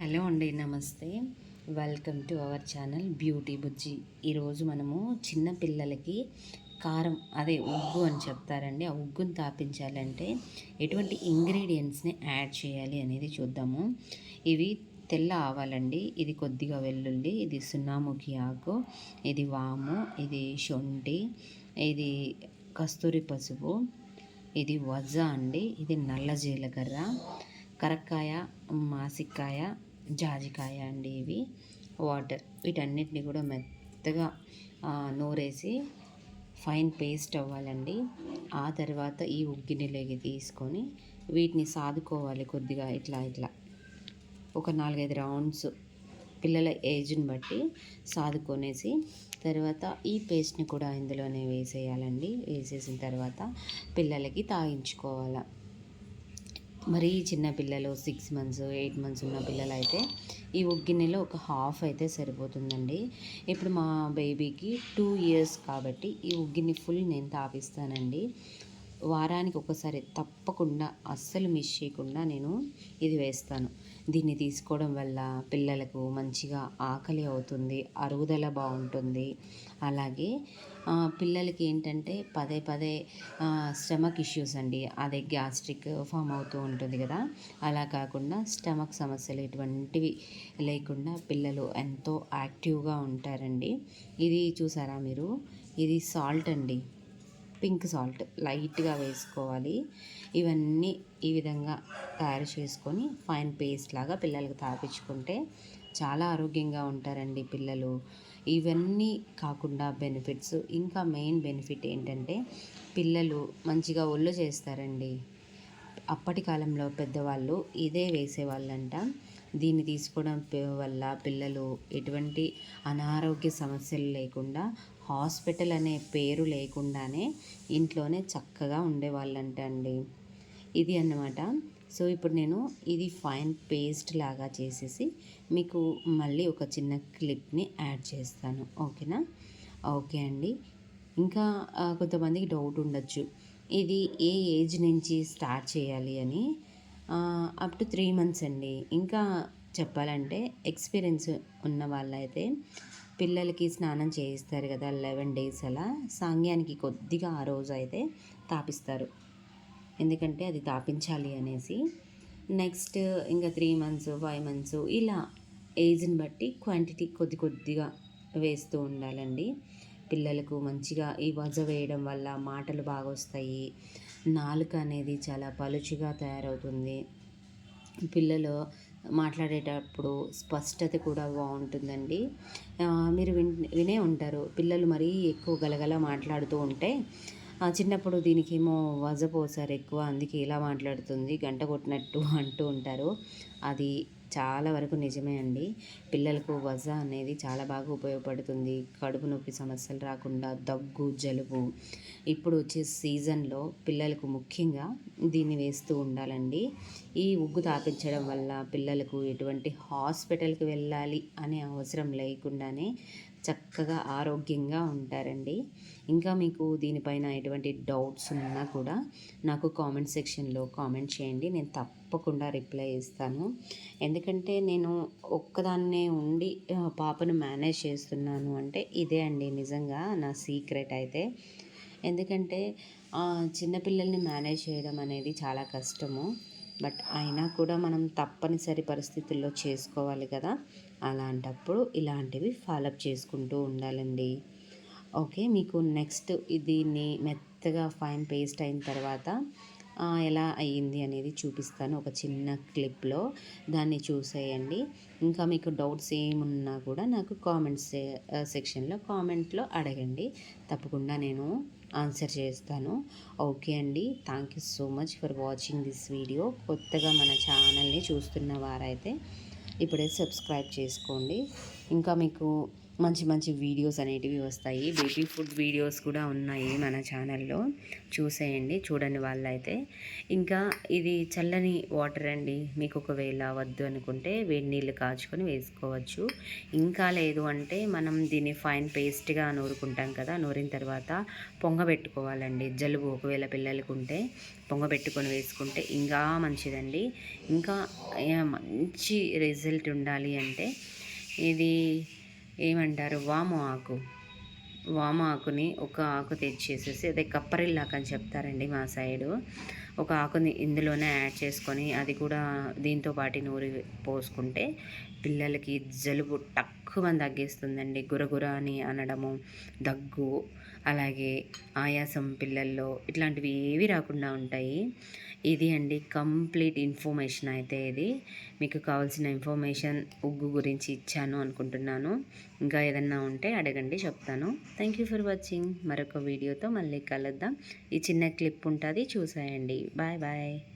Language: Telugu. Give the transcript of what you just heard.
హలో అండి నమస్తే. Welcome to our channel beauty Bujji. ఈరోజు మనము చిన్న పిల్లలకి కారం అదే ఉగ్గు అని చెప్తారండి. ఆ ఉగ్గును తాపించాలంటే ఎటువంటి ఇంగ్రీడియంట్స్ని యాడ్ చేయాలి అనేది చూద్దాము. ఇవి తెల్ల ఆవాలండి. ఇది కొద్దిగా వెల్లుల్లి ఇది సున్నాముఖి ఆకు ఇది వాము ఇది శొంఠి ఇది కస్తూరి పసుపు ఇది వజ అండి ఇది నల్ల జీలకర్ర కరక్కాయ మాసిక్కాయ జాజికాయ అండి ఇవి. వాటర్. వీటన్నిటిని కూడా మెత్తగా నూరేసి ఫైన్ పేస్ట్ అవ్వాలండి. ఆ తర్వాత ఈ ఉగ్గినిలోకి తీసుకొని వీటిని సాదుకోవాలి కొద్దిగా ఇట్లా ఇట్లా. ఒక నాలుగైదు రౌండ్స్ పిల్లల ఏజ్ని బట్టి సాదుకొనేసి తర్వాత ఈ పేస్ట్ని కూడా ఇందులోనే వేసేయాలండి. వేసేసిన తర్వాత పిల్లలకి తాగించుకోవాలి. మరీ చిన్న పిల్లలు సిక్స్ మంత్స్ ఎయిట్ మంత్స్ ఉన్న పిల్లలు అయితే ఈ ఉగ్గిన్నెలో ఒక హాఫ్ అయితే సరిపోతుందండి. ఇప్పుడు మా బేబీకి టూ ఇయర్స్ కాబట్టి ఈ ఉగ్గిని ఫుల్ నేను తాపిస్తానండి. వారానికి ఒకసారి తప్పకుండా అస్సలు మిస్ చేయకుండా నేను ఇది వేస్తాను. దీన్ని తీసుకోవడం వల్ల పిల్లలకు మంచిగా ఆకలి అవుతుంది అరుగుదల బాగుంటుంది. అలాగే పిల్లలకి ఏంటంటే పదే పదే స్టమక్ ఇష్యూస్ అండి. అదే గ్యాస్ట్రిక్ ఫామ్ అవుతూ ఉంటుంది కదా. అలా కాకుండా స్టమక్ సమస్యలు ఇటువంటివి లేకుండా పిల్లలు ఎంతో యాక్టివ్గా ఉంటారండి. ఇది చూసారా మీరు? ఇది సాల్ట్ అండి. పింక్ సాల్ట్ లైట్గా వేసుకోవాలి. ఇవన్నీ ఈ విధంగా తయారు చేసుకొని ఫైన్ పేస్ట్ లాగా పిల్లలకు తాపించుకుంటే చాలా ఆరోగ్యంగా ఉంటారండి పిల్లలు. ఇవన్నీ కాకుండా బెనిఫిట్స్ ఇంకా మెయిన్ బెనిఫిట్ ఏంటంటే పిల్లలు మంచిగా ఒళ్ళు చేస్తారండి. అప్పటి కాలంలో పెద్దవాళ్ళు ఇదే వేసేవాళ్ళంట. దీన్ని తీసుకోవడం వల్ల పిల్లలు ఎటువంటి అనారోగ్య సమస్యలు లేకుండా హాస్పిటల్ అనే పేరు లేకుండానే ఇంట్లోనే చక్కగా ఉండేవాళ్ళంట అండి. ఇది అన్నమాట. సో ఇప్పుడు నేను ఇది ఫైన్ పేస్ట్ లాగా చేసేసి మీకు మళ్ళీ ఒక చిన్న క్లిప్ని యాడ్ చేస్తాను. ఓకేనా? ఓకే అండి. ఇంకా కొంతమందికి డౌట్ ఉండొచ్చు. ఇది ఏ ఏజ్ నుంచి స్టార్ట్ చేయాలి అని? అప్ టు త్రీ మంత్స్ అండి. ఇంకా చెప్పాలంటే ఎక్స్పీరియన్స్ ఉన్న వాళ్ళైతే పిల్లలకి స్నానం చేయిస్తారు కదా లెవెన్ డేస్ అలా. సాంగ్యానికి కొద్దిగా ఆ రోజు అయితే తాపిస్తారు. ఎందుకంటే అది తాపించాలి అనేసి. నెక్స్ట్ ఇంకా త్రీ మంత్స్ ఫైవ్ మంత్స్ ఇలా ఏజ్ని బట్టి క్వాంటిటీ కొద్ది కొద్దిగా వేస్తూ ఉండాలండి. పిల్లలకు మంచిగా ఈ వజ వేయడం వల్ల మాటలు బాగా వస్తాయి. నాలుక అనేది చాలా పలుచుగా తయారవుతుంది. పిల్లలు మాట్లాడేటప్పుడు స్పష్టత కూడా బాగుంటుందండి. మీరు విన్ వినే ఉంటారు. పిల్లలు మరీ ఎక్కువ గలగల మాట్లాడుతూ ఉంటే చిన్నప్పుడు దీనికేమో వజ పోసారు ఎక్కువ అందుకే ఇలా మాట్లాడుతుంది గంట కొట్టినట్టు అంటూ ఉంటారు. అది చాలా వరకు నిజమే అండి. పిల్లలకు వజ అనేది చాలా బాగా ఉపయోగపడుతుంది. కడుపు నొప్పి సమస్యలు రాకుండా దగ్గు జలుబు. ఇప్పుడు వచ్చే సీజన్లో పిల్లలకు ముఖ్యంగా దీన్ని వేస్తూ ఉండాలండి. ఈ ఉగ్గు తాపించడం వల్ల పిల్లలకు ఎటువంటి హాస్పిటల్కి వెళ్ళాలి అనే అవసరం లేకుండానే చక్కగా ఆరోగ్యంగా ఉంటారండి. ఇంకా మీకు దీనిపైన ఎటువంటి డౌట్స్ ఉన్నా కూడా నాకు కామెంట్ సెక్షన్లో కామెంట్ చేయండి. నేను తప్పకుండా రిప్లై ఇస్తాను. ఎందుకంటే నేను ఒక్కదాన్నే ఉండి పాపను మేనేజ్ చేస్తున్నాను అంటే ఇదే అండి నిజంగా నా సీక్రెట్ అయితే. ఎందుకంటే చిన్నపిల్లల్ని మేనేజ్ చేయడం అనేది చాలా కష్టము. బట్ అయినా కూడా మనం తప్పనిసరి పరిస్థితుల్లో చేసుకోవాలి కదా. అలాంటప్పుడు ఇలాంటివి ఫాలోఅప్ చేసుకుంటూ ఉండాలండి. ఓకే మీకు నెక్స్ట్ దీన్ని మెత్తగా ఫైన్ పేస్ట్ అయిన తర్వాత ఎలా అయ్యింది అనేది చూపిస్తాను ఒక చిన్న క్లిప్లో. దాన్ని చూసేయండి. ఇంకా మీకు డౌట్స్ ఏమున్నా కూడా నాకు కామెంట్స్ సెక్షన్లో కామెంట్లో అడగండి. తప్పకుండా నేను ఆన్సర్ చేస్తాను. ఓకే అండి. Thank you so much for watching this video. కొత్తగా మన ఛానల్ని చూస్తున్న వారైతే ఇప్పుడే సబ్స్క్రైబ్ చేసుకోండి. ఇంకా మీకు మంచి మంచి వీడియోస్ అనేటివి వస్తాయి. బేబీ ఫుడ్ వీడియోస్ కూడా ఉన్నాయి మన ఛానల్లో చూసేయండి చూడని వాళ్ళైతే. ఇంకా ఇది చల్లని వాటర్ అండి. మీకు ఒకవేళ వద్దు అనుకుంటే వేడి నీళ్ళు కాచుకొని వేసుకోవచ్చు. ఇంకా లేదు అంటే మనం దీన్ని ఫైన్ పేస్ట్గా నూరుకుంటాం కదా నూరిన తర్వాత పొంగబెట్టుకోవాలండి జలుబు ఒకవేళ పిల్లలకు ఉంటే పొంగబెట్టుకొని వేసుకుంటే ఇంకా మంచిదండి. ఇంకా మంచి రిజల్ట్ ఉండాలి అంటే ఇది ఏమంటారు? వాము ఆకు. వాము ఆకుని ఒక ఆకు తెచ్చేసేసి అదే కప్పరిల్లాకు అని చెప్తారండి మా సైడు. ఒక ఆకుని ఇందులోనే యాడ్ చేసుకొని అది కూడా దీంతో పాటు నూరి పోసుకుంటే పిల్లలకి జలుబు టక్కుమని తగ్గిస్తుందండి. గురగుర అని అనడము దగ్గు అలాగే ఆయాసం పిల్లల్లో ఇట్లాంటివి ఏవి రాకుండా ఉంటాయి. ఇది అండి కంప్లీట్ ఇన్ఫర్మేషన్ అయితే ఇది. మీకు కావాల్సిన ఇన్ఫర్మేషన్ ఉగ్గు గురించి ఇచ్చాను అనుకుంటున్నాను. ఇంకా ఏదన్నా ఉంటే అడగండి చెప్తాను. థ్యాంక్ యూ ఫర్ వాచింగ్ మరొక వీడియోతో మళ్ళీ కలుద్దాం. ఈ చిన్న క్లిప్ ఉంటుంది చూసేయండి. Bye bye